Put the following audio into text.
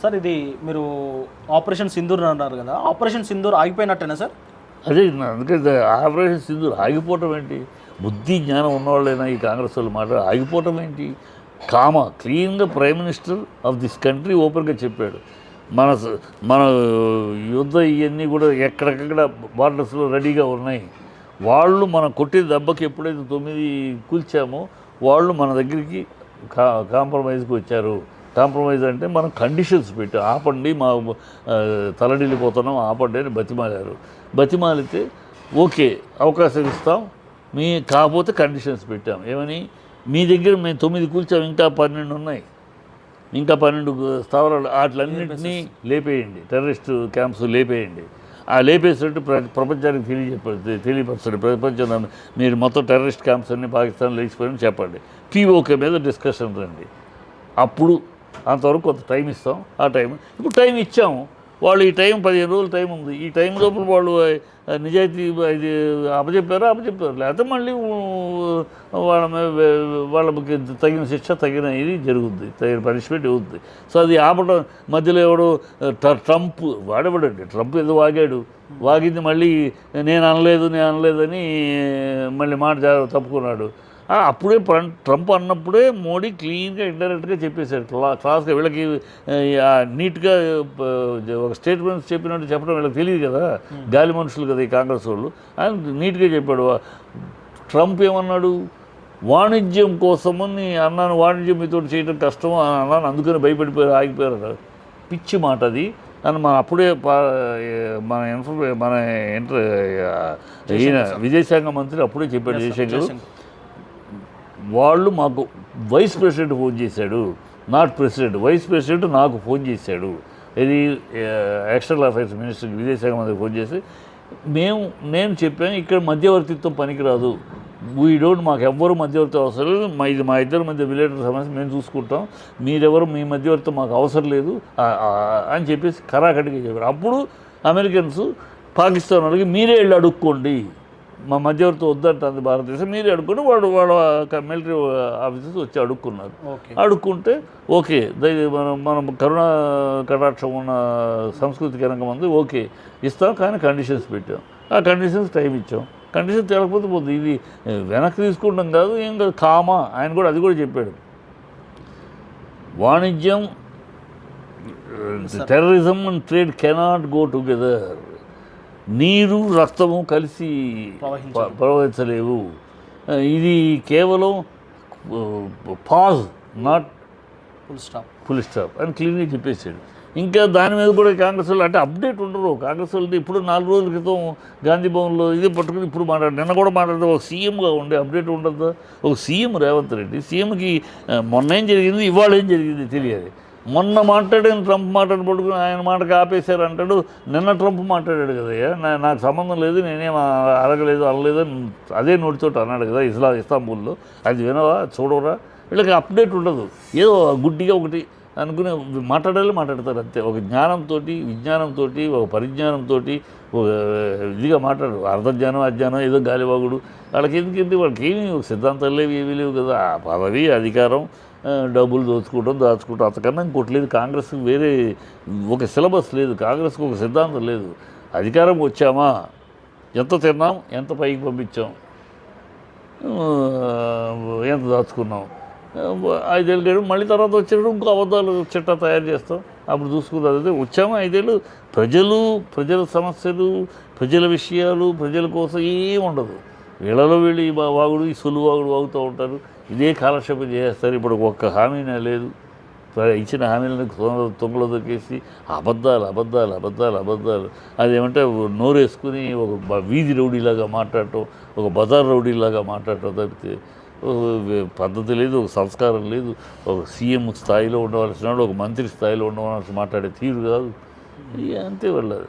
Sir ఇది మీరు operation Sindoor అన్నారు కదా ఆపరేషన్ సింధూర్ ఆగిపోయినట్టేనా సార్? అదే అందుకే ఆపరేషన్ సింధూర్ ఆగిపోవటం ఏంటి? బుద్ధి జ్ఞానం ఉన్నవాళ్ళైనా ఈ కాంగ్రెస్ వాళ్ళు మాట ఆగిపోవటం ఏంటి? కామ క్లీన్గా prime minister of this country ఓపెన్గా చెప్పాడు. మన మన యుద్ధ ఇవన్నీ కూడా ఎక్కడికక్కడ బార్డర్స్లో రెడీగా ఉన్నాయి. వాళ్ళు మనం కొట్టే దెబ్బకి ఎప్పుడైతే తొమ్మిది కూల్చామో వాళ్ళు మన దగ్గరికి కా కాంప్రమైజ్కి వచ్చారు. కాంప్రమైజ్ అంటే మనం కండిషన్స్ పెట్టి. ఆపండి మా తలడిల్లిపోతున్నాం ఆపండి అని బతిమాలారు. బతిమాలితే ఓకే అవకాశం ఇస్తాం. మీ కాకపోతే కండిషన్స్ పెట్టాం. ఏమని? మీ దగ్గర మేము తొమ్మిది కూల్చాం ఇంకా పన్నెండు ఉన్నాయి. ఇంకా పన్నెండు స్థావరాలు వాటిలన్నింటినీ లేపేయండి. Terrorist camps లేపేయండి. ఆ లేపేసినట్టు ప్ర ప్రపంచానికి తెలియజెప్పండి తెలియపరచండి ప్రపంచం మీరు మొత్తం టెర్రరిస్ట్ క్యాంప్స్ అన్ని పాకిస్తాన్ లేచిపోయిన చెప్పండి. పీఓకే మీద డిస్కషన్ రండి. అప్పుడు అంతవరకు కొంత టైం ఇస్తాం ఆ టైం ఇప్పుడు టైం ఇచ్చాము వాళ్ళు ఈ టైం పదిహేను రోజులు టైం ఉంది. ఈ టైం లోపల వాళ్ళు నిజాయితీ ఇది అప్పచెప్పారా? అప్పచెప్పారు. లేకపోతే మళ్ళీ వాళ్ళ వాళ్ళకి తగిన శిక్ష తగిన ఇది జరుగుద్ది. తగిన పనిష్మెంట్ అవుతుంది సో అది ఆపడం మధ్యలో ఎవడు ట్రంప్ వాడేవాడండి? ట్రంప్ ఏదో వాగాడు. వాగింది మళ్ళీ నేను అనలేదు నేను అనలేదని మళ్ళీ మాట జా- తప్పుకున్నాడు. అప్పుడే ట్రంప్ అన్నప్పుడే మోడీ క్లీన్గా ఇండైరెక్ట్గా చెప్పేశాడు క్లా క్లాస్గా వీళ్ళకి నీట్గా ఒక స్టేట్మెంట్స్ చెప్పినట్టు చెప్పడం వీళ్ళకి తెలియదు కదా. గాలి మనుషులు కదా ఈ కాంగ్రెస్ వాళ్ళు. ఆయన నీట్గా చెప్పాడు. ట్రంప్ ఏమన్నాడు? వాణిజ్యం కోసమని అన్నాను. వాణిజ్యం మీతో చేయడం కష్టం అని అన్నాను. అందుకని భయపడిపోయారు ఆగిపోయారు పిచ్చి మాట అది. అని మన అప్పుడే మన ఇన్ఫర్మే మన ఇంటర్ ఈయన విదేశాంగ మంత్రి అప్పుడే చెప్పాడు జయశంకర్. వాళ్ళు మాకు వైస్ ప్రెసిడెంట్ ఫోన్ చేశాడు. నాట్ ప్రెసిడెంట్ వైస్ ప్రెసిడెంట్ నాకు ఫోన్ చేశాడు. ఇది ఎక్స్టర్నల్ అఫైర్స్ మినిస్టర్ విదేశాంగ మంత్రి ఫోన్ చేసి మేము నేను చెప్పాను ఇక్కడ మధ్యవర్తిత్వం పనికిరాదు. వీ డోంట్ మాకు ఎవ్వరు మధ్యవర్తి అవసరం లేదు. మా ఇది మా ఇద్దరి మధ్య విలేటర్ సమస్య మేము చూసుకుంటాం. మీరెవరు మీ మధ్యవర్తి మాకు అవసరం లేదు. అని చెప్పేసి కరాకటిగా చెప్పారు. అప్పుడు అమెరికన్స్ పాకిస్తాన్ వాళ్ళకి మీరే వెళ్ళి అడుక్కోండి. మా మధ్యవర్తి వద్దంటుంది భారతదేశం. మీరే అడుక్కుంటే వాడు వాళ్ళ మిలిటరీ ఆఫీసర్స్ వచ్చి అడుక్కున్నారు. అడుక్కుంటే ఓకే. మనం మనం కరుణ కటాక్షం ఉన్న సంస్కృతి కనుక మంది ఓకే. ఇస్తాం కానీ కండిషన్స్ పెట్టాం. ఆ కండిషన్స్ టైం ఇచ్చాం. కండిషన్ తెలకపోతే పోతుంది. ఇది వెనక్కి తీసుకుంటాం కాదు ఏం కాదు. కామా. ఆయన కూడా అది కూడా చెప్పాడు. వాణిజ్యం terrorism and trade cannot go together నీరు రక్తము కలిసి ప్రవహించలేవు. ఇది కేవలం pause not full stop full stop అని క్లీన్గా చెప్పేసాడు ఇంకా దాని మీద కూడా కాంగ్రెస్ వాళ్ళు అంటే అప్డేట్ ఉండరు. కాంగ్రెస్ వాళ్ళు ఇప్పుడు నాలుగు రోజుల క్రితం గాంధీ భవన్లో ఇది పట్టుకుని ఇప్పుడు మాట్లాడు నిన్న కూడా మాట్లాడితే ఒక సీఎంగా ఉండే అప్డేట్ ఉండదు. ఒక సీఎం రేవంత్ రెడ్డి సీఎంకి మొన్న ఏం జరిగింది ఇవాళ ఏం జరిగింది తెలియదు మొన్న మాట్లాడిన ట్రంప్ మాట్లాడి పట్టుకుని ఆయన మాటకి ఆపేశారు అంటాడు. నిన్న ట్రంప్ మాట్లాడాడు కదయ్యా నా నాకు సంబంధం లేదు నేనేం అరగలేదు అడగలేదు అనలేదు అదే నోటితో అన్నాడు కదా ఇస్లా ఇస్తాంబుల్లో. అది వినవా? చూడవరా? వీళ్ళకి అప్డేట్ ఉండదు. ఏదో గుడ్డిగా ఒకటి అనుకుని మాట్లాడాలి మాట్లాడతారు అంతే. ఒక జ్ఞానంతో విజ్ఞానంతో ఒక పరిజ్ఞానంతో ఒక ఇదిగా మాట్లాడు అర్ధజ్ఞానం అజ్ఞానం ఏదో గాలివాగుడు. వాళ్ళకి ఎందుకంటే వాళ్ళకి ఏమీ సిద్ధాంతాలు లేవు ఏమీ లేవు కదా. ఆ పదవి అధికారం డబ్బులు దోచుకోవడం దాచుకోవడం అంతకన్నా ఇంకోటి లేదు. కాంగ్రెస్ వేరే ఒక సిలబస్ లేదు. కాంగ్రెస్కి ఒక సిద్ధాంతం లేదు. అధికారం వచ్చామా? ఎంత తిన్నాం? ఎంత పైకి పంపించాం? ఎంత దాచుకున్నాం? ఐదేళ్ళు గడు మళ్ళీ తర్వాత వచ్చేటప్పుడు ఇంకో అబద్ధాలు చిట్టా తయారు చేస్తాం. అప్పుడు చూసుకుందాం. అదే వచ్చాము ఐదేళ్ళు? ప్రజలు ప్రజల సమస్యలు ప్రజల విషయాలు ప్రజల కోసం ఏం ఉండదు. వీళ్ళలో వీళ్ళు ఈ వాగుడు ఈ సొల్లు వాగుడు వాగుతూ ఉంటారు. ఇదే కాలక్షేపం చేస్తారు. ఇప్పుడు ఒక్క హామీనే లేదు. ఇచ్చిన హామీలను తొంగ- తొంగలో దొక్కేసి అబద్ధాలు అబద్ధాలు అబద్ధాలు అబద్ధాలు. అదేమంటే నోరేసుకుని ఒక వీధి రౌడీలాగా మాట్లాడటం ఒక బజార్ రౌడీలాగా మాట్లాడటం తప్పితే పద్ధతి లేదు ఒక సంస్కారం లేదు. ఒక సీఎం స్థాయిలో ఉండవలసిన ఒక మంత్రి స్థాయిలో ఉండవలసిన మాట్లాడే తీరు కాదు. అంతే వాళ్ళది.